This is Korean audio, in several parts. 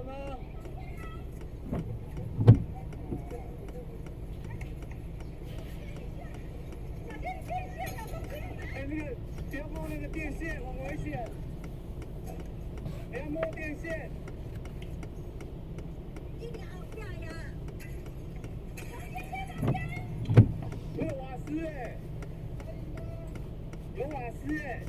有吗？哎，那个不要摸那个电线，很危险。不要摸电线。有瓦斯哎、有瓦斯哎、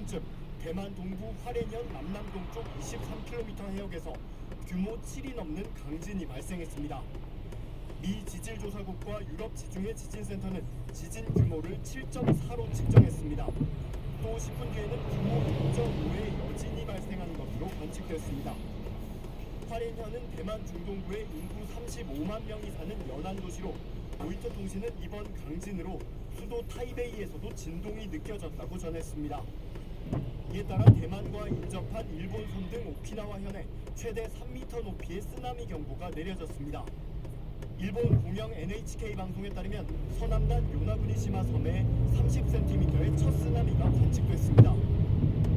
58분쯤 대만 동부 화롄현 남남 동 쪽 23km 해역에서 규모 7이 넘는 강진이 발생했습니다. 미 지질조사국과 유럽 지중해 지진센터는 지진 규모를 7.4로 측정했습니다. 또 10분 뒤에는 규모 6.5의 여진이 발생한 것으로 관측됐습니다. 화롄현은 대만 중동부의 인구 35만 명이 사는 연안 도시로 로이터 통신은 이번 강진으로 수도 타이베이에서도 진동이 느껴졌다고 전했습니다. 이에 따라 대만과 인접한 일본 섬 등 오키나와 현에 최대 3m 높이의 쓰나미 경보가 내려졌습니다. 일본 공영 NHK 방송에 따르면 서남단 요나구니시마 섬에 30cm의 첫 쓰나미가 관측됐습니다.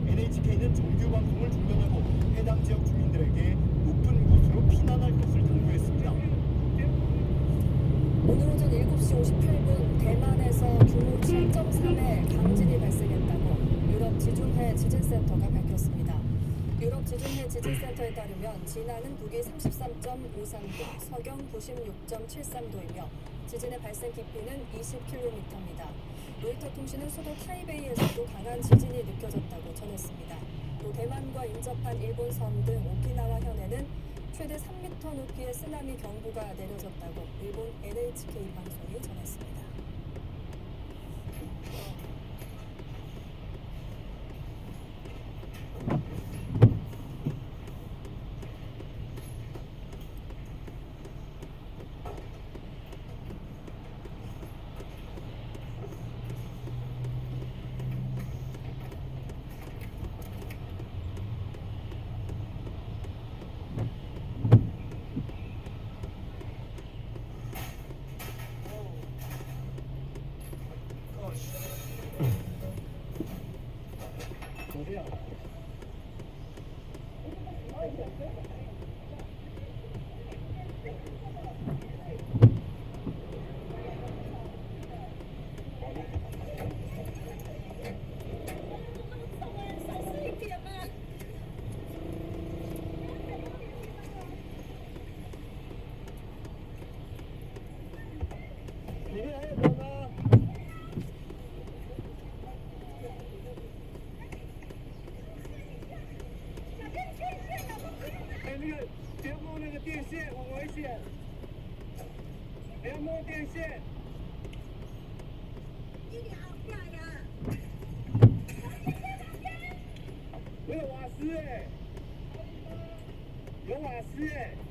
NHK는 정규 방송을 중단하고 해당 지역 주민들에게 높은 곳으로 피난할 것을 당부했습니다. 오늘 오전 7시 58분 대만에서 규모 7.3의 지진센터가 밝혔습니다. 유럽 지중해 지진센터에 따르면 진화는 북위 33.53도, 서경 96.73도이며 지진의 발생 깊이는 20km입니다. 로이터 통신은 수도 타이베이에서도 강한 지진이 느껴졌다고 전했습니다. 또 대만과 인접한 일본 섬 등 오키나와 현에는 최대 3m 높이의 쓰나미 경보가 내려졌다고 일본 NHK 방송이 전했습니다. 那个不要摸那个电线，很危险。不要摸电线。有瓦斯哎、有瓦斯哎、오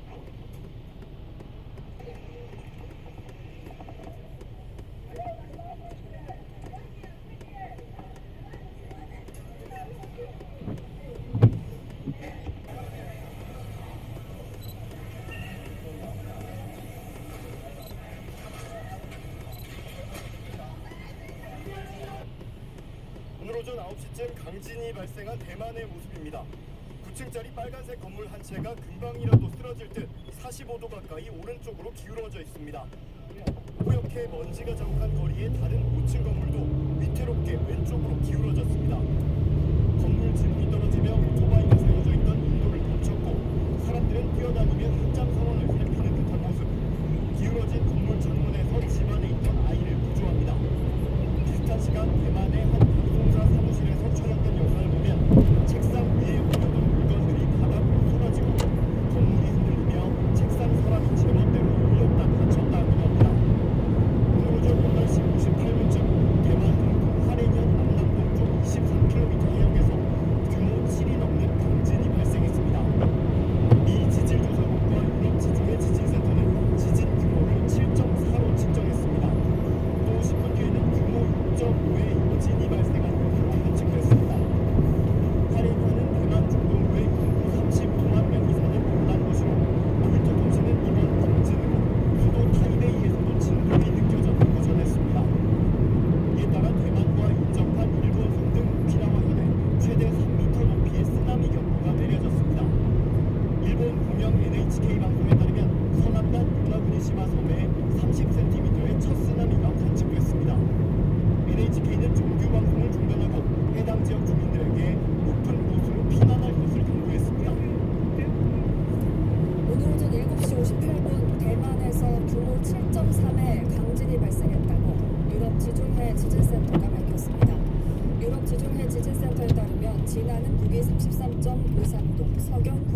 오전 9시쯤 강진이 발생한 대만의 모습입니다. 9층짜리 빨간색 건물 한 채가 금방이라도 쓰러질 듯 45도 가까이 오른쪽으로 기울어져 있습니다. 뿌옇게 먼지가 자욱한 거리에 다른 5층 건물도 위태롭게 왼쪽으로 기울어졌습니다. 건물 지붕이 떨어지며 오토바이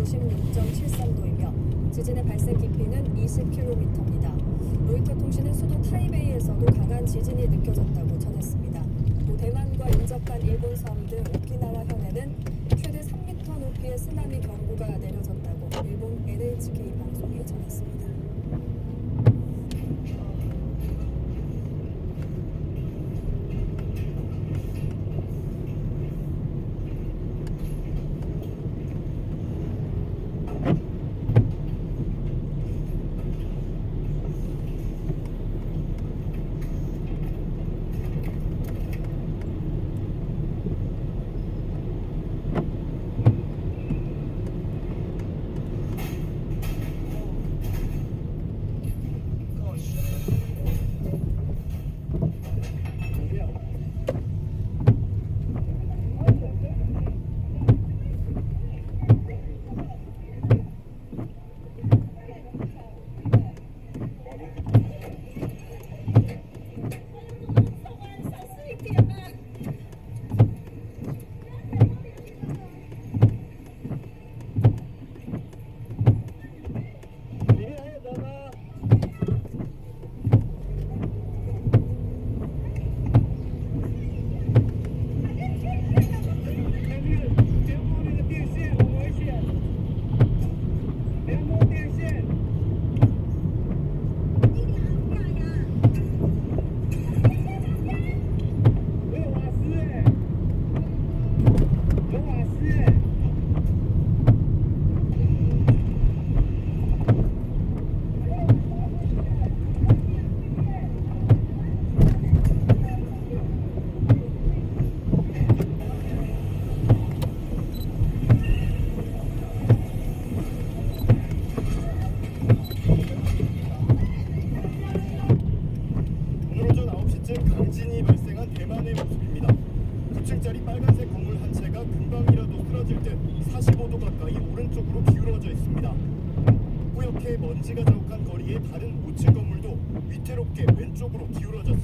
156.73도이며 지진의 발생 깊이는 20km입니다. 로이터 통신은 수도 타이베이에서도 강한 지진이 느껴졌다고 전했습니다. 또 대만과 인접한 일본 섬 등 오키나와 현에는 최대 3m 높이의 쓰나미 경보가 내려졌다고 일본 NHK 방송이 전했습니다. 어깨 왼쪽으로 기울어졌습니다.